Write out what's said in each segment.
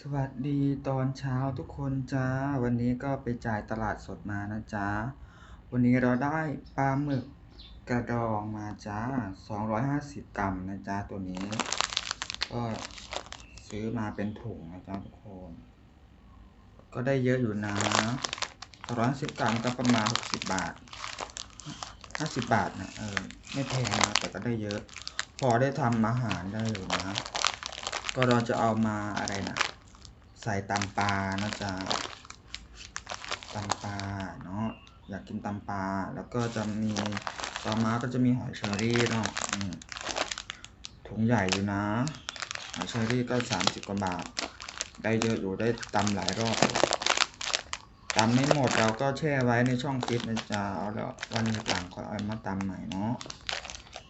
สวัสดีตอนเช้าทุกคนจ้า วันนี้ก็ไปจ่ายตลาดสดมานะจ๊ะวันนี้เราได้ปลาหมึกกระดองมาจ้า 250 กรัมนะจ๊ะตัวนี้ ก็ซื้อมาเป็นถุงนะจ๊ะทุกคน ก็ได้เยอะอยู่นะ250กรัมก็ประมาณ 60 บาท 50 บาทนะเออไม่แพงนะแต่ก็ได้เยอะ พอได้ทำอาหารได้อยู่นะ ก็เราจะเอามาอะไรนะ ใส่ตำปลานะจ๊ะตำปลาเนาะอยากกินตำปลาแล้วก็จะมีต่อมาก็จะมีหอยเชอรี่เนาะถุงใหญ่อยู่นะหอยเชอรี่ก็สามสิบกว่าบาท ได้เยอะอยู่ได้ตำหลายรอบตำไม่หมดเราก็แช่ไว้ในช่องฟิตนะจ๊ะเอาแล้ววันหลังก็เอามาตำใหม่เนาะ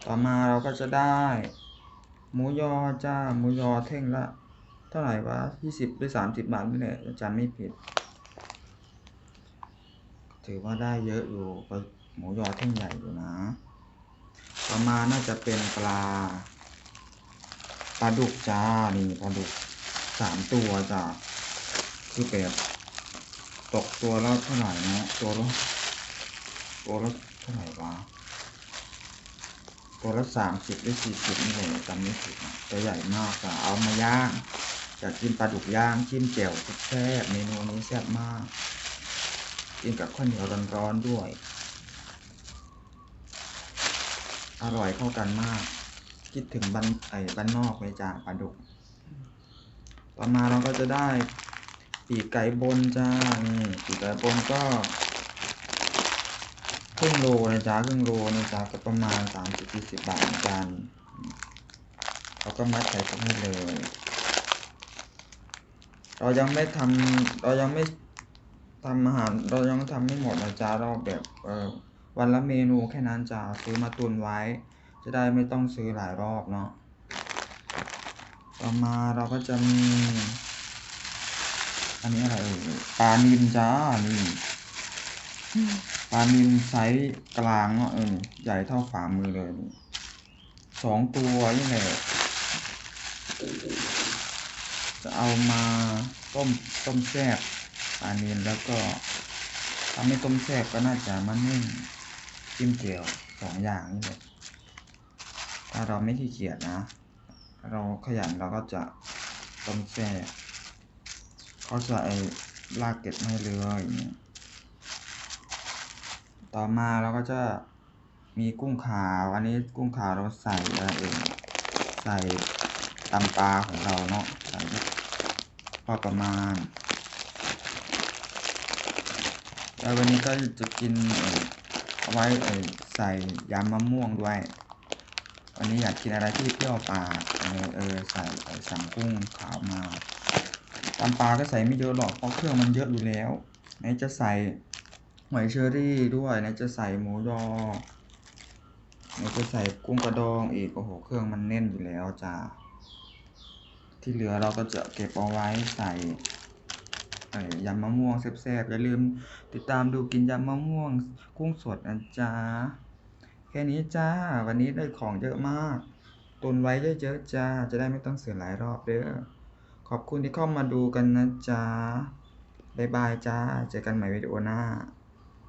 ต่อมาเราก็จะได้ หมูยอจ้าหมูยอเท่งละ ท่าไหร่วะยี่สิบหรือสามสิบบาทนี่แหละจำไม่ผิด ถือว่าได้เยอะอยู่ก็หมูยอเท่งใหญ่อยู่นะ ประมาณน่าจะเป็นปลาปลาดุกจ้า นี่ปลาดุกสามตัวจ้าคือแบบตกตัวละเท่าไหร่นะตัวละตัวละเท่าไหร่วะตัวละสามสิบหรือสี่สิบนี่แหละจำไม่ผิดนะตัวใหญ่มากจ้ะเอามาย่าง อยากกินปลาดุกย่างจิ้มแจ่วแซ่บเมนูนี้แซ่บมาก กินกับข้าวเหนียวร้อนๆด้วย อร่อยเข้ากันมาก คิดถึงบ้านไอ้บ้านนอกเลยจ้าปลาดุก ต่อมาเราก็จะได้ปีกไก่บนจ้านี่ปีกไก่บนก็ครึ่งโลนะจ๊ะครึ่งโลนะจ๊ะก็ประมาณสามสิบสี่สิบบาทเหมือนกันเราก็มัดใส่ถุงให้เลย เรายังไม่ทำเรายังไม่ทำอาหาร เรายังทำไม่หมดนะจ๊ะเราแบบเออวันละเมนูแค่นั้นจ้ะซื้อมาตุนไว้ จะได้ไม่ต้องซื้อหลายรอบเนาะต่อมาเราก็จะมีอันนี้อะไรปลานิลจ้านี่ปลานิลไซส์กลางเนาะเออใหญ่เท่าฝ่ามือเลยสองตัวนี่แหละ จะเอามาต้มต้มแซ่บปลานิลแล้วก็ถ้าไม่ต้มแซ่บก็น่าจะมานึ่งจิ้มเจียวสองอย่างนี่แหละถ้าเราไม่ขี้เกียจนะ เราขยันเราก็จะต้มแซ่บเขาจะไอ้ลากเก็บให้เลยอย่างเงี้ยต่อมาเราก็จะมีกุ้งขาว อันนี้กุ้งขาวเราใส่อะไรเอง ใส่ ตำปลาของเราเนาะใส่พอประมาณแล้ววันนี้ก็จะกินเอาไว้ใส่ยำมะม่วงด้วย วันนี้อยากกินอะไรที่เปรี้ยวปากเออใส่สั่งกุ้งขาวมาตำปลาก็ใส่ไม่เยอะหรอกเพราะเครื่องมันเยอะอยู่แล้วไหนจะใส่หอยเชอรี่ด้วยนจะใส่หมูยอนจะใส่กุ้งกระดองอีกโอ้โหเครื่องมันแน่นอยู่แล้วจ้า ที่เหลือเราก็จะเก็บเอาไว้ใส่ยำมะม่วงแซ่บๆอย่าลืมติดตามดูกินยำมะม่วงกุ้งสดนะจ๊ะแค่นี้จ้า วันนี้ได้ของเยอะมาก ตุนไว้เยอะๆจ้า จะได้ไม่ต้องเสียหลายรอบเด้อขอบคุณที่เข้ามาดูกันนะจ๊ะบ๊ายบายจ้า เจอกันใหม่วิดีโอหน้า